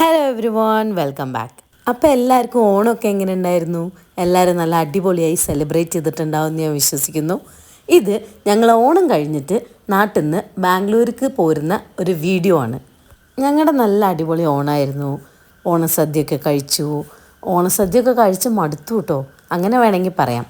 Hello every one welcome back അപ്പോൾ എല്ലാവർക്കും ഓണമൊക്കെ എങ്ങനെ ഉണ്ടായിരുന്നു? എല്ലാവരും നല്ല അടിപൊളിയായി സെലിബ്രേറ്റ് ചെയ്തിട്ടുണ്ടാവും എന്ന് ഞാൻ വിശ്വസിക്കുന്നു. ഇത് ഞങ്ങൾ ഓണം കഴിഞ്ഞിട്ട് നാട്ടിൽ നിന്ന് ബാംഗ്ലൂർക്ക് പോരുന്ന ഒരു വീഡിയോ ആണ്. ഞങ്ങളുടെ നല്ല അടിപൊളി ഓണമായിരുന്നു ഓണസദ്യയൊക്കെ കഴിച്ചു. ഓണസദ്യയൊക്കെ കഴിച്ച് മടുത്തു കേട്ടോ. അങ്ങനെ വേണമെങ്കിൽ പറയാം.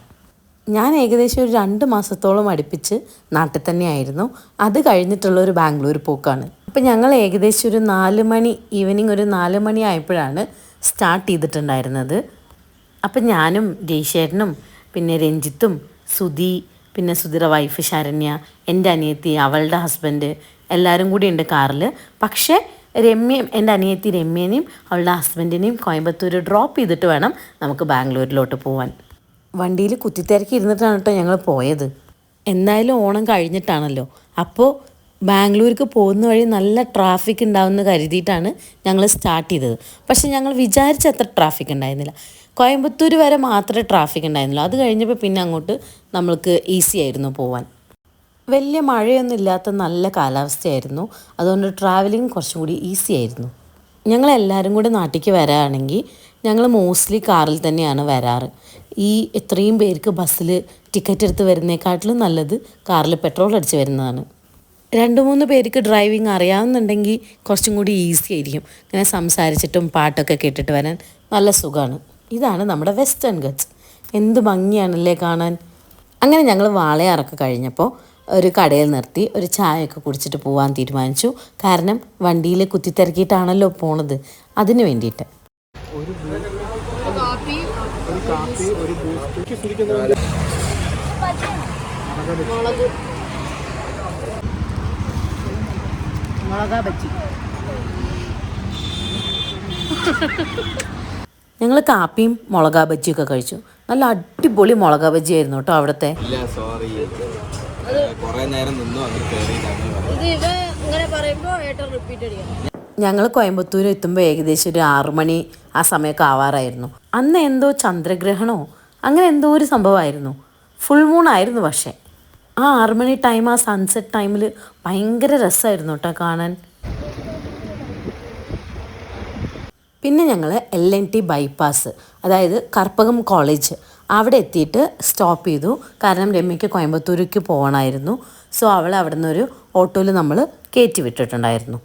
ഞാൻ ഏകദേശം ഒരു രണ്ട് മാസത്തോളം അടുപ്പിച്ച് നാട്ടിൽ തന്നെയായിരുന്നു. അത് കഴിഞ്ഞിട്ടുള്ള ഒരു ബാംഗ്ലൂർ പോക്കാണ്. അപ്പം ഞങ്ങൾ ഏകദേശം ഒരു നാല് മണി ഈവനിങ് ഒരു നാല് മണി ആയപ്പോഴാണ് സ്റ്റാർട്ട് ചെയ്തിട്ടുണ്ടായിരുന്നത്. അപ്പം ഞാനും ജയ്ശേരനും പിന്നെ രഞ്ജിത്തും സുധി പിന്നെ സുധിയുടെ വൈഫ് ശരണ്യ എന്റെ അനിയത്തി അവളുടെ ഹസ്ബൻഡ് എല്ലാവരും കൂടി ഉണ്ട് കാറിൽ പക്ഷേ രമ്യം എന്റെ അനിയത്തി രമ്യനെയും അവളുടെ ഹസ്ബൻഡിനെയും കോയമ്പത്തൂർ ഡ്രോപ്പ് ചെയ്തിട്ട് വേണം നമുക്ക് ബാംഗ്ലൂരിലോട്ട് പോവാൻ. വണ്ടിയിൽ കുത്തിത്തിരക്കി ഇരുന്നിട്ടാണ് കേട്ടോ ഞങ്ങൾ പോയത്. എന്തായാലും ഓണം കഴിഞ്ഞിട്ടാണല്ലോ. അപ്പോൾ ബാംഗ്ലൂർക്ക് പോകുന്ന വഴി നല്ല ട്രാഫിക് ഉണ്ടാവുമെന്ന് കരുതിയിട്ടാണ് ഞങ്ങൾ സ്റ്റാർട്ട് ചെയ്തത്. പക്ഷെ ഞങ്ങൾ വിചാരിച്ച അത്ര ട്രാഫിക് ഉണ്ടായിരുന്നില്ല. കോയമ്പത്തൂർ വരെ മാത്രമേ ട്രാഫിക് ഉണ്ടായിരുന്നുള്ളൂ. അത് കഴിഞ്ഞപ്പോൾ പിന്നെ അങ്ങോട്ട് നമ്മൾക്ക് ഈസി ആയിരുന്നു പോവാൻ. വലിയ മഴയൊന്നും ഇല്ലാത്ത നല്ല കാലാവസ്ഥയായിരുന്നു. അതുകൊണ്ട് ട്രാവലിംഗ് കുറച്ചും കൂടി ഈസി ആയിരുന്നു. ഞങ്ങൾ എല്ലാവരും കൂടി നാട്ടിലേക്ക് വരാണെങ്കിൽ ഞങ്ങൾ മോസ്റ്റ്ലി കാറിൽ തന്നെയാണ് വരാറ്. ഈ ഇത്രയും പേർക്ക് ബസ്സിൽ ടിക്കറ്റ് എടുത്ത് വരുന്നേക്കാട്ടിലും നല്ലത് കാറിൽ പെട്രോൾ അടിച്ച് വരുന്നതാണ്. രണ്ട് മൂന്ന് പേർക്ക് ഡ്രൈവിംഗ് അറിയാവുന്നുണ്ടെങ്കിൽ കുറച്ചും കൂടി ഈസി ആയിരിക്കും. ഇങ്ങനെ സംസാരിച്ചിട്ടും പാട്ടൊക്കെ കേട്ടിട്ട് വരാൻ നല്ല സുഖമാണ് ഇതാണ് നമ്മുടെ വെസ്റ്റേൺ ഗട്ട്സ് എന്ത് ഭംഗിയാണല്ലേ കാണാൻ? അങ്ങനെ ഞങ്ങൾ വാളയാറൊക്കെ കഴിഞ്ഞപ്പോൾ ഒരു കടയിൽ നിർത്തി ഒരു ചായയൊക്കെ കുടിച്ചിട്ട് പോകാൻ തീരുമാനിച്ചു. കാരണം വണ്ടിയിൽ കുത്തിത്തിരക്കിയിട്ടാണല്ലോ പോണത്. അതിന് വേണ്ടിയിട്ട്. ഞങ്ങൾ കാപ്പിയും മുളകാ ഒക്കെ കഴിച്ചു. നല്ല അടിപൊളി മുളകാ ബജ്ജി ആയിരുന്നു കേട്ടോ അവിടുത്തെ. ഇല്ല സോറി കുറെ നേരം നിന്നു അങ്ങനെ കയറിയിട്ടാണ് ഇത് ഇവ ഇങ്ങനെ പറയുമ്പോ ഏട്ടൻ റിപ്പീറ്റ് അടിക്കണം ഞങ്ങൾ കോയമ്പത്തൂർ എത്തുമ്പോൾ ഏകദേശം ഒരു ആറു മണി ആ സമയമൊക്കെ ആവാറായിരുന്നു. അന്ന് എന്തോ ചന്ദ്രഗ്രഹണോ അങ്ങനെ എന്തോ ഒരു സംഭവമായിരുന്നു. ഫുൾ മൂൺ ആയിരുന്നു പക്ഷേ. ആ ആറുമണി ടൈം ആ സൺസെറ്റ് ടൈമിൽ ഭയങ്കര രസമായിരുന്നു കേട്ടോ കാണാൻ. പിന്നെ ഞങ്ങൾ എൽ എൻ ടി ബൈപ്പാസ് അതായത് കർപ്പകം കോളേജ് അവിടെ എത്തിയിട്ട് സ്റ്റോപ്പ് ചെയ്തു. കാരണം രമ്യയ്ക്ക് കോയമ്പത്തൂരേക്ക് പോകണമായിരുന്നു സോ അവളെ അവിടെ നിന്നൊരു ഓട്ടോയിൽ നമ്മൾ കയറ്റി വിട്ടിട്ടുണ്ടായിരുന്നു.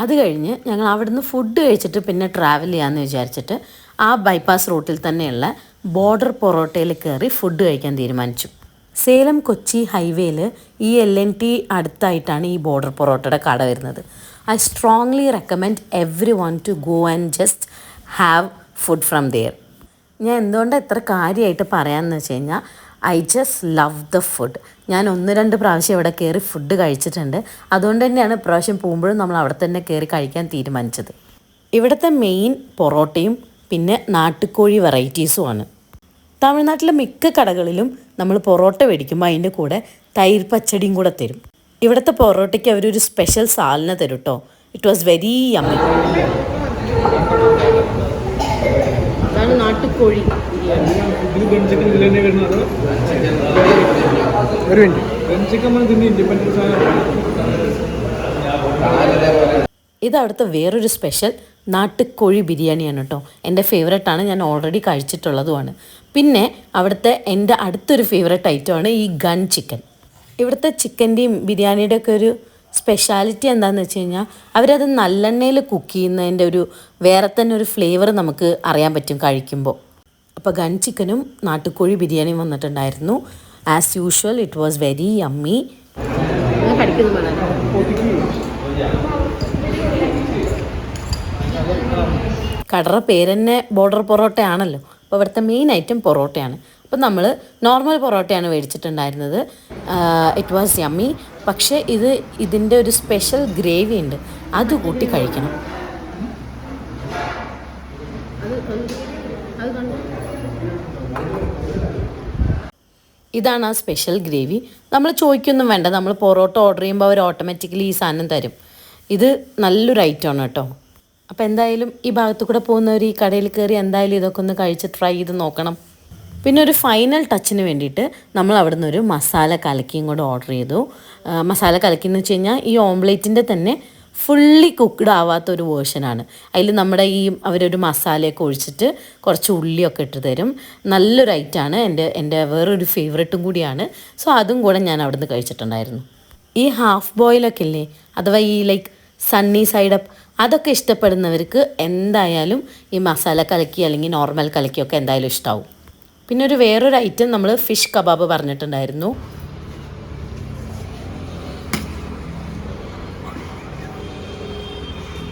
അത് കഴിഞ്ഞ് ഞങ്ങൾ അവിടുന്ന് ഫുഡ് കഴിച്ചിട്ട് പിന്നെ ട്രാവൽ ചെയ്യാമെന്ന് വിചാരിച്ചിട്ട് ആ ബൈപ്പാസ് റൂട്ടിൽ തന്നെയുള്ള ബോർഡർ പൊറോട്ടയിൽ കയറി ഫുഡ് കഴിക്കാൻ തീരുമാനിച്ചു. സേലം കൊച്ചി ഹൈവേയിൽ ഈ എൽ എൻ ടി അടുത്തായിട്ടാണ് ഈ ബോർഡർ പൊറോട്ടയുടെ കട വരുന്നത്. I strongly recommend everyone to go and just have food from there ഞാൻ എന്തുകൊണ്ടാണ് എത്ര കാര്യമായിട്ട് പറയാമെന്ന് വെച്ച് കഴിഞ്ഞാൽ I just love the food ഞാൻ ഒന്ന് രണ്ട് പ്രാവശ്യം ഇവിടെ കയറി ഫുഡ് കഴിച്ചിട്ടുണ്ട്. അതുകൊണ്ട് തന്നെയാണ് ഇപ്രാവശ്യം പോകുമ്പോഴും നമ്മൾ അവിടെ തന്നെ കയറി കഴിക്കാൻ തീരുമാനിച്ചത്. ഇവിടുത്തെ മെയിൻ പൊറോട്ടയും പിന്നെ നാട്ടുകോഴി വെറൈറ്റീസുമാണ് തമിഴ്നാട്ടിലെ മിക്ക കടകളിലും നമ്മൾ പൊറോട്ട മേടിക്കുമ്പോൾ അതിന്റെ കൂടെ തൈര് പച്ചടിയും കൂടെ തരും. ഇവിടുത്തെ പൊറോട്ടയ്ക്ക് അവരൊരു സ്പെഷ്യൽ സാലിന തരും കേട്ടോ ഇറ്റ് വാസ് വെരി അതാണ് നാട്ടുകോഴി ഒരു മിനിറ്റ്. ഇത് അവിടുത്തെ വേറൊരു സ്പെഷ്യൽ നാട്ടുകോഴി ബിരിയാണിയാണ് കേട്ടോ എന്റെ ഫേവറേറ്റാണ് ഞാൻ ഓൾറെഡി കഴിച്ചിട്ടുള്ളതുമാണ്. പിന്നെ അവിടുത്തെ എന്റെ അടുത്തൊരു ഫേവറേറ്റ് ഐറ്റമാണ് ഈ ഗൺ ചിക്കൻ. ഇവിടുത്തെ ചിക്കന്റെയും ബിരിയാണിയുടെയൊക്കെ ഒരു സ്പെഷ്യാലിറ്റി എന്താണെന്ന് വെച്ച് കഴിഞ്ഞാൽ അവരത് നല്ലെണ്ണയിൽ കുക്ക് ചെയ്യുന്നതിന്റെ ഒരു വേറെ തന്നെ ഒരു ഫ്ലേവർ നമുക്ക് അറിയാൻ പറ്റും കഴിക്കുമ്പോൾ. അപ്പോൾ ഗൺ ചിക്കനും നാട്ടുകോഴി ബിരിയാണിയും വന്നിട്ടുണ്ടായിരുന്നു. As usual it was very yummy കടറ പേര് തന്നെ ബോർഡർ പൊറോട്ടയാണല്ലോ. അപ്പോൾ ഇവിടുത്തെ മെയിൻ ഐറ്റം പൊറോട്ടയാണ്. അപ്പോൾ നമ്മൾ നോർമൽ പൊറോട്ടയാണ് മേടിച്ചിട്ടുണ്ടായിരുന്നത് ഇറ്റ് വാസ് യമ്മി പക്ഷേ ഇത് ഇതിന്റെ ഒരു സ്പെഷ്യൽ ഗ്രേവി ഉണ്ട്. അത് കൂട്ടി കഴിക്കണം. ഇതാണ് ആ സ്പെഷ്യൽ ഗ്രേവി നമ്മൾ ചോദിക്കൊന്നും വേണ്ട. നമ്മൾ പൊറോട്ട ഓർഡർ ചെയ്യുമ്പോൾ അവർ ഓട്ടോമാറ്റിക്കലി ഈ സാധനം തരും. ഇത് നല്ലൊരു ഐറ്റം ആണ് കേട്ടോ. അപ്പോൾ എന്തായാലും ഈ ഭാഗത്തു കൂടെ പോകുന്നവർ ഈ കടയിൽ കയറി എന്തായാലും ഇതൊക്കെ ഒന്ന് കഴിച്ച് ട്രൈ ചെയ്ത് നോക്കണം. പിന്നെ ഒരു ഫൈനൽ ടച്ചിന് വേണ്ടിയിട്ട് നമ്മൾ അവിടെ നിന്ന് ഒരു മസാല കലക്കിയും കൂടെ ഓർഡർ ചെയ്തു. മസാല കലക്കി എന്ന് വെച്ച് കഴിഞ്ഞാൽ ഈ ഓംലേറ്റിന്റെ തന്നെ ഫുള്ളി കുക്ക്ഡ് ആവാത്ത ഒരു വേർഷനാണ് അതിൽ നമ്മുടെ ഈ അവരൊരു മസാലയൊക്കെ ഒഴിച്ചിട്ട് കുറച്ച് ഉള്ളിയൊക്കെ ഇട്ട് തരും. നല്ലൊരു ഐറ്റാണ് എന്റെ എന്റെ വേറൊരു ഫേവറേറ്റും കൂടിയാണ്. സോ അതും കൂടെ ഞാൻ അവിടുന്ന് കഴിച്ചിട്ടുണ്ടായിരുന്നു. ഈ ഹാഫ് ബോയിലൊക്കെ ഇല്ലേ? അഥവാ ഈ ലൈക്ക് സണ്ണി സൈഡ് അപ്പ് അതൊക്കെ ഇഷ്ടപ്പെടുന്നവർക്ക് എന്തായാലും ഈ മസാല കലക്കി അല്ലെങ്കിൽ നോർമൽ കലക്കിയൊക്കെ എന്തായാലും ഇഷ്ടമാവും പിന്നെ ഒരു വേറൊരു ഐറ്റം നമ്മൾ ഫിഷ് കബാബ് പറഞ്ഞിട്ടുണ്ടായിരുന്നു.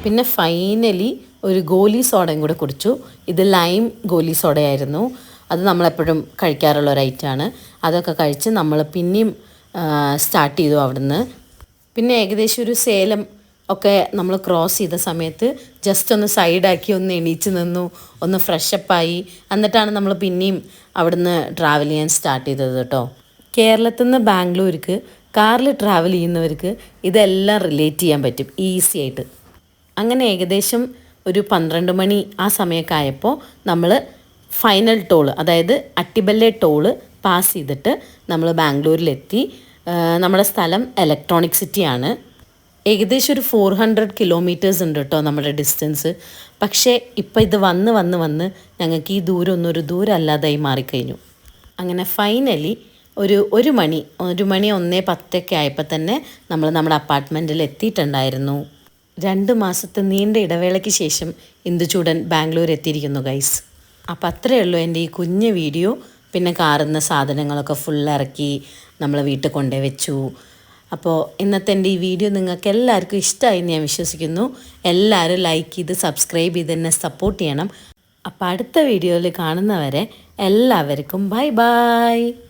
പിന്നെ ഫൈനലി ഒരു ഗോലി സോഡയും കൂടെ കുടിച്ചു. ഇത് ലൈം ഗോലി സോഡയായിരുന്നു. അത് നമ്മളെപ്പോഴും കഴിക്കാറുള്ള ഒരു ഐറ്റമാണ് അതൊക്കെ കഴിച്ച് നമ്മൾ പിന്നെയും സ്റ്റാർട്ട് ചെയ്തു അവിടുന്ന്. പിന്നെ ഏകദേശം ഒരു സേലം ഒക്കെ നമ്മൾ ക്രോസ് ചെയ്ത സമയത്ത് ജസ്റ്റ് ഒന്ന് സൈഡാക്കി ഒന്ന് എണീച്ച് നിന്നു ഒന്ന് ഫ്രഷപ്പായി എന്നിട്ടാണ് നമ്മൾ പിന്നെയും അവിടുന്ന് ട്രാവൽ ചെയ്യാൻ സ്റ്റാർട്ട് ചെയ്തത് കേട്ടോ. കേരളത്തിൽ നിന്ന് ബാംഗ്ലൂർക്ക് കാറിൽ ട്രാവൽ ചെയ്യുന്നവർക്ക് ഇതെല്ലാം റിലേറ്റ് ചെയ്യാൻ പറ്റും ഈസി ആയിട്ട്. അങ്ങനെ ഏകദേശം ഒരു പന്ത്രണ്ട് മണി ആ സമയമൊക്കെ ആയപ്പോൾ നമ്മൾ ഫൈനൽ ടോൾ അതായത് അട്ടിബല്ലെ ടോൾ പാസ് ചെയ്തിട്ട് നമ്മൾ ബാംഗ്ലൂരിലെത്തി. നമ്മുടെ സ്ഥലം ഇലക്ട്രോണിക് സിറ്റിയാണ് ഏകദേശം ഒരു ഫോർ ഹൺഡ്രഡ് കിലോമീറ്റേഴ്സ് ഉണ്ട് കേട്ടോ നമ്മുടെ ഡിസ്റ്റൻസ് പക്ഷേ ഇപ്പം ഇത് വന്ന് വന്ന് വന്ന് ഞങ്ങൾക്ക് ഈ ദൂരം ഒന്നും ഒരു ദൂരം അല്ലാതായി മാറിക്കഴിഞ്ഞു. അങ്ങനെ ഫൈനലി ഒരു ഒരു മണി ഒരു മണി ഒന്നേ പത്തൊക്കെ ആയപ്പോൾ തന്നെ നമ്മൾ നമ്മുടെ അപ്പാർട്ട്മെന്റിൽ എത്തിയിട്ടുണ്ടായിരുന്നു. രണ്ട് മാസത്തെ നീണ്ട ഇടവേളയ്ക്ക് ശേഷം ഇന്ദുചൂടൻ ബാംഗ്ലൂർ എത്തിയിരിക്കുന്നു ഗൈസ് അപ്പോൾ അത്രയേ ഉള്ളൂ എന്റെ ഈ കുഞ്ഞ് വീഡിയോ. പിന്നെ കാറുന്ന സാധനങ്ങളൊക്കെ ഫുൾ ഇറക്കി നമ്മൾ വീട്ടിൽ കൊണ്ടേ വെച്ചു. അപ്പോൾ ഇന്നത്തെ എന്റെ ഈ വീഡിയോ നിങ്ങൾക്ക് എല്ലാവർക്കും ഇഷ്ടമായി ഞാൻ വിശ്വസിക്കുന്നു. എല്ലാവരും ലൈക്ക് ചെയ്ത് സബ്സ്ക്രൈബ് ചെയ്ത് എന്നെ സപ്പോർട്ട് ചെയ്യണം. അപ്പോൾ അടുത്ത വീഡിയോയിൽ കാണുന്നവരെ എല്ലാവർക്കും ബൈ ബൈ